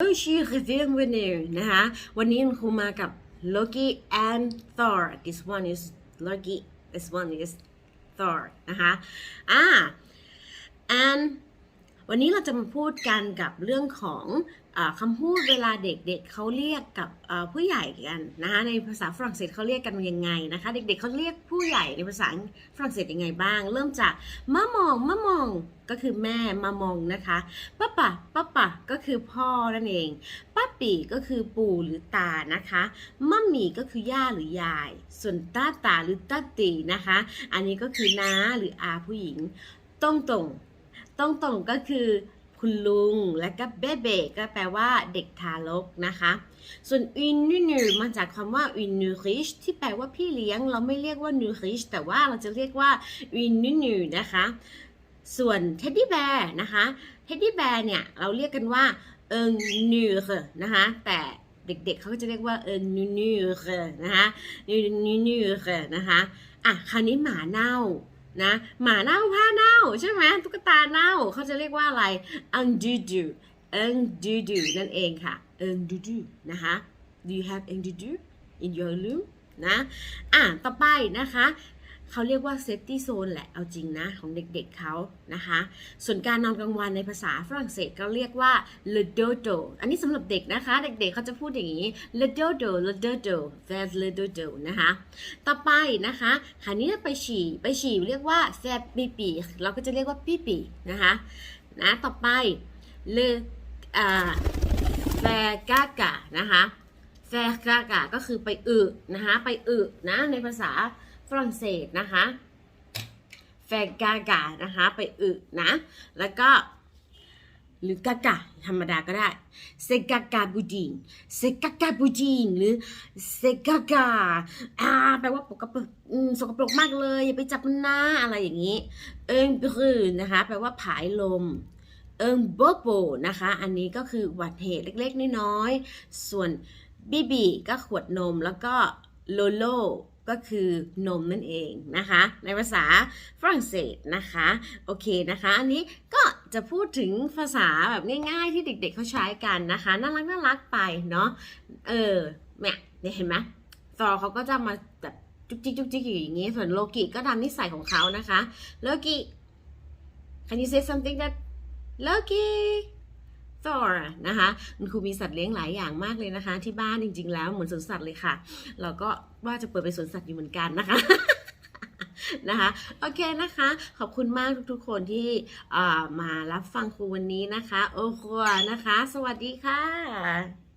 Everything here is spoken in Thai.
Oh she revenue นะคะวันนี้คุณครูมากับ Loki and Thor this one is Loki this one is Thor นะคะอ่า and วันนี้เราจะมาพูดกันกับเรื่องของอคำพูดเวลาเด็กๆเเขาเรียกกับผู้ใหญ่กันนะคะในภาษาฝรั่งเศสเขาเรียกกันยังไงนะคะ เด็กๆเขาเรียกผู้ใหญ่ในภาษาฝรั่งเศสยังไงบ้าง เริ่มจากมะมองมะมองก็คือแม่มามองนะคะป้าปะป้าปะก็ คือพ่อนั่นเองป้าปีก็คือปู่หรือตานะคะมัมมี่ก็คือย่าหรือยาย ส่วนตาตาหรือตาตีนะคะ อันนี้ก็คือน้าหรืออาผู้หญิงต้งตรงต้องตรงก็คือคุณลุงและก็เบเบก็แปลว่าเด็กทารกนะคะ ส่วนอินนูนูมาจากคำว่าอินนูริชที่แปลว่าพี่เลี้ยง เราไม่เรียกว่านูริชแต่ว่าเราจะเรียกว่าอินนูนูนะคะ ส่วนเท็ดดี้แบร์นะคะเท็ดดี้แบร์เนี่ยเราเรียกกันว่าเอิงนูเนะคะแต่เด็กๆเขาก็จะเรียกว่าเอิงนูนูเรนะคะนูนูนูเรนะคะอะคราวนี้หมาเน่านะหมาเน่าผ้าเน่าใช่ไหมตุ๊กตาเน่าเขาจะเรียกว่าอะไรอังดูดูอังดูดูนั่นเองค่ะอังดูดูนะคะ do you have อังดูดู in your room นะอะต่อไปนะคะ เขาเรียกว่า safety zone แหละ เอาจริงนะ ของเด็กๆเขานะคะ ส่วนการนอนกลางวันในภาษาฝรั่งเศสก็เรียกว่า le dodo อันนี้สำหรับเด็กนะคะ เด็กๆเขาจะพูดอย่างนี้ le dodo le dodo that's le dodo นะคะ ต่อไปนะคะคราวนี้ไปฉี่ ไปฉี่เรียกว่าแฟปีปีเราก็จะเรียกว่าปีปีนะคะนะต่อไปเลอ่าแฟกากานะคะแฟกากาก็คือไปอึนะคะ ไปอึนะในภาษา ฝรั่งเศสนะคะแฟกากานะคะ ไปอึนะ แล้วก็หรือกากาธรรมดาก็ได้เซกากาบูดิงเซกากาบูดิงหรือเซกากาอ่าแปลว่าปกปรกอืมสกปรกมากเลยอย่าไปจับมันนะอะไรอย่างนี้ เอิงบรืนนะคะ แปลว่าผายลม เอิงโบโบนะคะ อันนี้ก็คืออุบัติเหตุเล็กๆน้อยๆส่วนบีบีก็ขวดนมแล้วก็โลโล ก็คือนมนั่นเองนะคะ ในภาษาฝรั่งเศสนะคะโอเคนะคะ อันนี้ก็จะพูดถึงภาษาแบบง่ายๆที่เด็กๆเขาใช้กันนะคะน่ารักน่ารักไปเนาะเออเนี่ยเห็นไหมซอเขาก็จะมาแบบจุกจิกจุกจิกอยู่อย่างนี้ ส่วนโลกิก็ตามนิสัยของเขานะคะ โลกิ can you say something that Loki Thor นะคะคุณครูมีสัตว์เลี้ยงหลายอย่างมากเลยนะคะ ที่บ้านจริง ๆ แล้วเหมือนสวนสัตว์เลยค่ะ เราก็ว่าจะเปิดเป็นสวนสัตว์อยู่เหมือนกันนะคะนะคะโอเคนะคะ ขอบคุณมากทุกๆคนที่มารับฟังครูวันนี้นะคะ โอ้ครัวนะคะ สวัสดีค่ะ